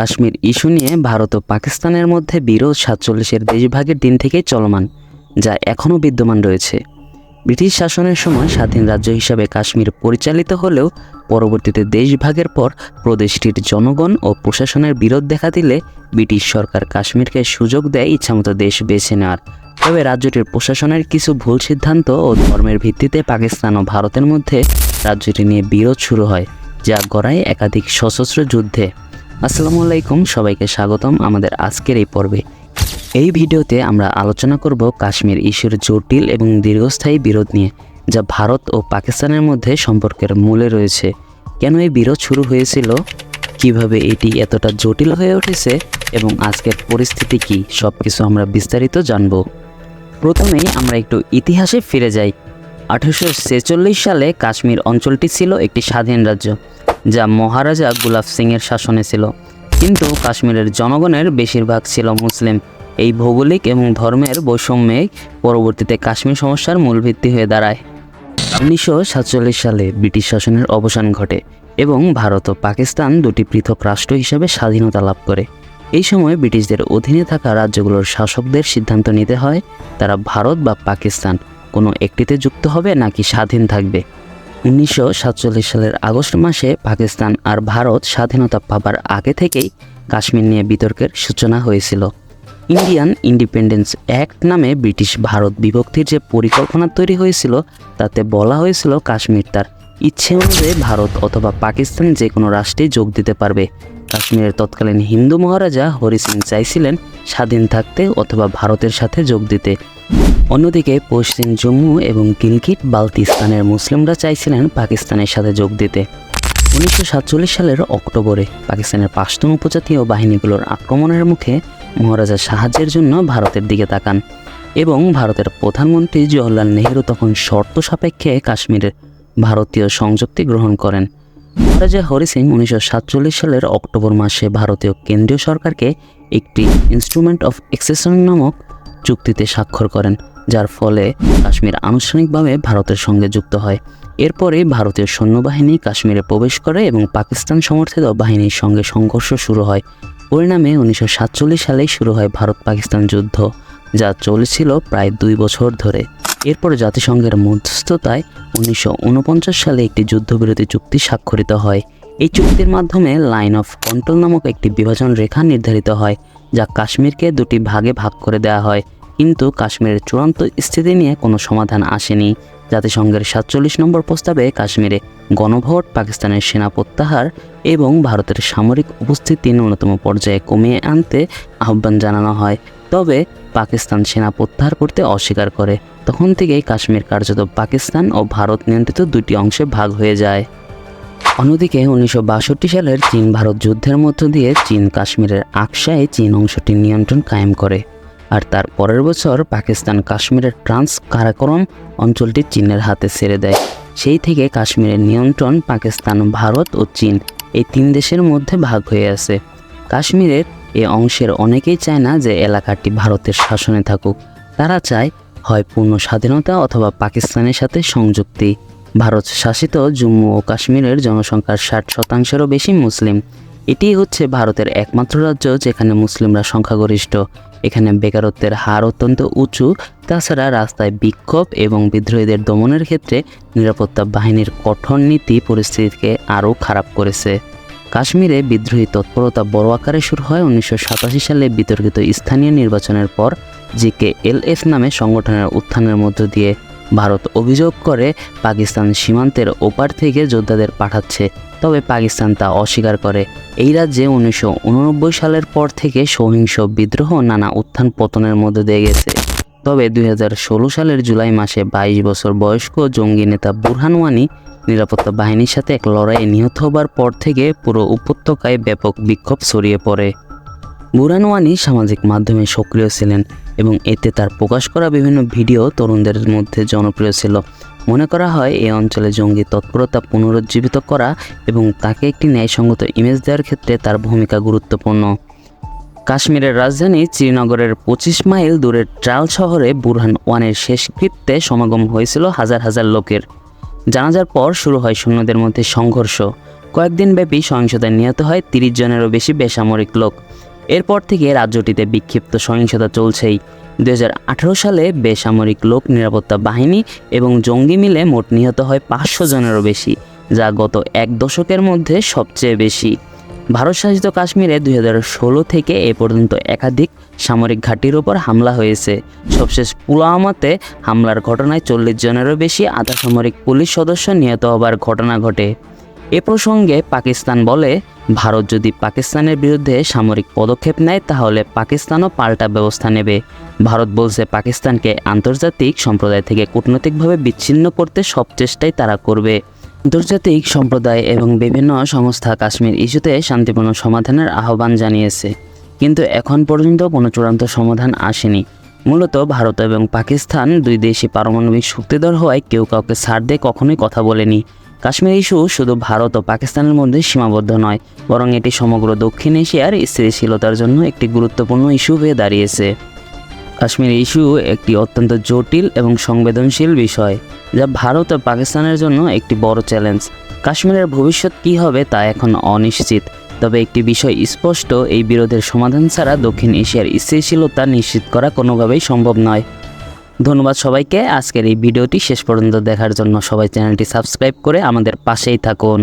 Kashmir issue নিয়ে ভারত ও পাকিস্তানের মধ্যে বিরোধ সাতচল্লিশের দেশভাগের দিন থেকেই চলমান, যা এখনও বিদ্যমান রয়েছে। ব্রিটিশ শাসনের সময় স্বাধীন রাজ্য হিসাবে কাশ্মীর পরিচালিত হলেও পরবর্তীতে দেশভাগের পর প্রদেশটির জনগণ ও প্রশাসনের বিরোধ দেখা দিলে ব্রিটিশ সরকার কাশ্মীরকে সুযোগ দেয় ইচ্ছামতো দেশ বেছে নেওয়ার। তবে রাজ্যটির প্রশাসনের কিছু ভুল সিদ্ধান্ত ও ধর্মের ভিত্তিতে পাকিস্তান ও ভারতের মধ্যে রাজ্যটি নিয়ে বিরোধ শুরু হয়, যা গড়ায় একাধিক সশস্ত্র যুদ্ধে। আসসালামু আলাইকুম, সবাইকে স্বাগতম আমাদের আজকের এই পর্বে। এই ভিডিওতে আমরা আলোচনা করব কাশ্মীর ইস্যুর জটিল এবং দীর্ঘস্থায়ী বিরোধ নিয়ে, যা ভারত ও পাকিস্তানের মধ্যে সম্পর্কের মূলে রয়েছে। কেন এই বিরোধ শুরু হয়েছিল? কীভাবে এটি এতটা জটিল হয়ে উঠেছে? এবং আজকের পরিস্থিতি কি? সব কিছু আমরা বিস্তারিত জানব। প্রথমেই আমরা একটু ইতিহাসে ফিরে যাই। আঠারোশো সালে কাশ্মীর অঞ্চলটি ছিল একটি স্বাধীন রাজ্য। যা মহারাজা গুলাব সিংয়ের শাসনে ছিল। কিন্তু কাশ্মীরের জনগণের বেশিরভাগ ছিল মুসলিম। এই ভৌগোলিক এবং ধর্মের বৈষম্যে পরবর্তীতে কাশ্মীর সমস্যার মূল ভিত্তি হয়ে দাঁড়ায়। উনিশশো সাতচল্লিশ সালে ব্রিটিশ শাসনের অবসান ঘটে এবং ভারত ও পাকিস্তান দুটি পৃথক রাষ্ট্র হিসেবে স্বাধীনতা লাভ করে। এই সময় ব্রিটিশদের অধীনে থাকা রাজ্যগুলোর শাসকদের সিদ্ধান্ত নিতে হয়, তারা ভারত বা পাকিস্তান কোনো একটিতে যুক্ত হবে নাকি স্বাধীন থাকবে। উনিশশো সাতচল্লিশ সালের আগস্ট মাসে পাকিস্তান আর ভারত স্বাধীনতা পাবার আগে থেকেই কাশ্মীর নিয়ে বিতর্কের সূচনা হয়েছিল। ইন্ডিয়ান ইন্ডিপেন্ডেন্স অ্যাক্ট নামে ব্রিটিশ ভারত বিভক্তির যে পরিকল্পনা তৈরি হয়েছিল, তাতে বলা হয়েছিল কাশ্মীর তার ইচ্ছে অনুযায়ী ভারত অথবা পাকিস্তান যে কোনো রাষ্ট্রে যোগ দিতে পারবে। কাশ্মীরের তৎকালীন হিন্দু মহারাজা হরি সিং চাইছিলেন স্বাধীন থাকতে অথবা ভারতের সাথে যোগ দিতে। অন্যদিকে পশ্চিম জম্মু এবং গিলগিট বালতিস্তানের মুসলিমরা চাইছিলেন পাকিস্তানের সাথে যোগ দিতে। উনিশশো সাতচল্লিশ সালের অক্টোবরে পাকিস্তানের পাশতুন উপজাতীয় বাহিনীগুলোর আক্রমণের মুখে মহারাজা সাহায্যের জন্য ভারতের দিকে তাকান এবং ভারতের প্রধানমন্ত্রী জওহরলাল নেহরু তখন শর্ত সাপেক্ষে কাশ্মীরের ভারতীয় সংযুক্তি গ্রহণ করেন। মহারাজা হরি সিং উনিশশো সাতচল্লিশ সালের অক্টোবর মাসে ভারতীয় কেন্দ্রীয় সরকারকে একটি ইনস্ট্রুমেন্ট অফ এক্সেশন নামক চুক্তিতে স্বাক্ষর করেন, যার ফলে কাশ্মীর আনুষ্ঠানিকভাবে ভারতের সঙ্গে যুক্ত হয়। এরপরে ভারতীয় সৈন্যবাহিনী কাশ্মীরে প্রবেশ করে এবং পাকিস্তান সমর্থিত বাহিনীর সঙ্গে সংঘর্ষ শুরু হয়। পরিণামে উনিশশো সাতচল্লিশ সালেই শুরু হয় ভারত পাকিস্তান যুদ্ধ, যা চলেছিল প্রায় দুই বছর ধরে। এরপর জাতিসংঘের মধ্যস্থতায় উনিশশো উনপঞ্চাশ সালে একটি যুদ্ধবিরতি চুক্তি স্বাক্ষরিত হয়। এই চুক্তির মাধ্যমে লাইন অফ কন্ট্রোল নামক একটি বিভাজন রেখা নির্ধারিত হয়, যা কাশ্মীরকে দুটি ভাগে ভাগ করে দেওয়া হয়। কিন্তু কাশ্মীরের চূড়ান্ত স্থিতি নিয়ে কোনো সমাধান আসেনি। জাতিসংঘের সাতচল্লিশ নম্বর প্রস্তাবে কাশ্মীরে গণভোট, পাকিস্তানের সেনা প্রত্যাহার এবং ভারতের সামরিক উপস্থিতি ন্যূনতম পর্যায়ে কমিয়ে আনতে আহ্বান জানানো হয়। তবে পাকিস্তান সেনা প্রত্যাহার করতে অস্বীকার করে। তখন থেকেই কাশ্মীর কার্যত পাকিস্তান ও ভারত নিয়ন্ত্রিত দুটি অংশে ভাগ হয়ে যায়। অন্যদিকে উনিশশো বাষট্টি সালের চীন ভারত যুদ্ধের মধ্য দিয়ে চীন কাশ্মীরের আকশায় চীন অংশটির নিয়ন্ত্রণ কায়েম করে। আর তার পরের বছর পাকিস্তান কাশ্মীরের ট্রান্স কারাকরম অঞ্চলটি চীনের হাতে ছেড়ে দেয়। সেই থেকে কাশ্মীরের নিয়ন্ত্রণ পাকিস্তান, ভারত ও চীন এই তিন দেশের মধ্যে ভাগ হয়ে আছে। কাশ্মীরের এ অংশের অনেকেই চায় না যে এলাকাটি ভারতের শাসনে থাকুক। তারা চায় হয় পূর্ণ স্বাধীনতা অথবা পাকিস্তানের সাথে সংযুক্তি। ভারত শাসিত জম্মু ও কাশ্মীরের জনসংখ্যার ষাট শতাংশেরও বেশি মুসলিম। এটি হচ্ছে ভারতের একমাত্র রাজ্য যেখানে মুসলিমরা সংখ্যাগরিষ্ঠ। এখানে বেকারত্বের হার অত্যন্ত উঁচু। তাছাড়া রাস্তায় বিক্ষোভ এবং বিদ্রোহীদের দমনের ক্ষেত্রে নিরাপত্তা বাহিনীর কঠোর নীতি পরিস্থিতিকে আরও খারাপ করেছে। কাশ্মীরে বিদ্রোহী তৎপরতা বড় আকারে শুরু হয় উনিশশো সাতাশি সালে বিতর্কিত স্থানীয় নির্বাচনের পর জিকে এলএফ নামে সংগঠনের উত্থানের মধ্য দিয়ে ভারত অভিযোগ করে পাকিস্তান সীমান্তের ওপার থেকে যোদ্ধাদের পাঠাচ্ছে। তবে পাকিস্তান তা অস্বীকার করে। এই রাজ্যে উনিশশো উননব্বই সালের পর থেকে সহিংস বিদ্রোহ নানা উত্থান পতনের মধ্যে দিয়ে গেছে। তবে দুই হাজার ষোলো সালের জুলাই মাসে বাইশ বছর বয়স্ক জঙ্গি নেতা বুরহান ওয়ানি নিরাপত্তা বাহিনীর সাথে এক লড়াইয়ে নিহত হবার পর থেকে পুরো উপত্যকায় ব্যাপক বিক্ষোভ ছড়িয়ে পড়ে। বুরহান ওয়ানি সামাজিক মাধ্যমে সক্রিয় ছিলেন এবং এতে তার প্রকাশ করা বিভিন্ন ভিডিও তরুণদের মধ্যে জনপ্রিয় ছিল। মনে করা হয় এই অঞ্চলে জঙ্গি তৎপরতা পুনরুজ্জীবিত করা এবং তাকে একটি ন্যায়সঙ্গত ইমেজ দেওয়ার ক্ষেত্রে তার ভূমিকা গুরুত্বপূর্ণ। কাশ্মীরের রাজধানী শ্রীনগরের পঁচিশ মাইল দূরের ট্রাল শহরে বুরহান ওয়ানের শেষকৃত্যে সমাগম হয়েছিল হাজার হাজার লোকের। জানাজার পর শুরু হয় সৈন্যদের মধ্যে সংঘর্ষ। কয়েকদিন ব্যাপী সহিংসতায় নিহত হয় তিরিশ জনেরও বেশি বেসামরিক লোক। এরপর থেকে রাজ্যটিতে বিক্ষিপ্ত সহিংসতা চলছেই। দু হাজার আঠারো সালে বেসামরিক লোক নিরাপত্তা বাহিনী এবং জঙ্গি মিলে মোট নিহত হয় পাঁচশো জনেরও বেশি, যা গত এক দশকের মধ্যে সবচেয়ে বেশি। ভারত শাসিত কাশ্মীরে দুই হাজার ষোলো থেকে এ পর্যন্ত একাধিক সামরিক ঘাঁটির ওপর হামলা হয়েছে। সবশেষ পুলওয়ামাতে হামলার ঘটনায় চল্লিশ জনেরও বেশি আধা সামরিক পুলিশ সদস্য নিহত হবার ঘটনা ঘটে। এ প্রসঙ্গে পাকিস্তান বলে, ভারত যদি পাকিস্তানের বিরুদ্ধে সামরিক পদক্ষেপ নেয়, তাহলে পাকিস্তানও পাল্টা ব্যবস্থা নেবে। ভারত বলছে, পাকিস্তানকে আন্তর্জাতিক সম্প্রদায় থেকে কূটনৈতিকভাবে বিচ্ছিন্ন করতে সব চেষ্টাই তারা করবে। আন্তর্জাতিক সম্প্রদায় এবং বিভিন্ন সংস্থা কাশ্মীর ইস্যুতে শান্তিপূর্ণ সমাধানের আহ্বান জানিয়েছে। কিন্তু এখন পর্যন্ত কোনো চূড়ান্ত সমাধান আসেনি। মূলত ভারত এবং পাকিস্তান দুই দেশই পারমাণবিক শক্তিধর হওয়ায় কেউ কাউকে ছাড় দিয়ে কখনোই কথা বলেনি। কাশ্মীর ইস্যু শুধু ভারত ও পাকিস্তানের মধ্যে সীমাবদ্ধ নয়, বরং এটি সমগ্র দক্ষিণ এশিয়ার স্থিতিশীলতার জন্য একটি গুরুত্বপূর্ণ ইস্যু হয়ে দাঁড়িয়েছে। কাশ্মীর ইস্যু একটি অত্যন্ত জটিল এবং সংবেদনশীল বিষয়, যা ভারত ও পাকিস্তানের জন্য একটি বড় চ্যালেঞ্জ কাশ্মীরের ভবিষ্যৎ কী হবে তা এখন অনিশ্চিত, তবে একটি বিষয় স্পষ্ট, এই বিরোধের সমাধান ছাড়া দক্ষিণ এশিয়ার স্থিতিশীলতা নিশ্চিত করা কোনোভাবেই সম্ভব নয়। ধন্যবাদ সবাইকে, আজকের এই ভিডিওটি শেষ পর্যন্ত দেখার জন্য সবাই চ্যানেলটি সাবস্ক্রাইব করে আমাদের পাশেই থাকুন।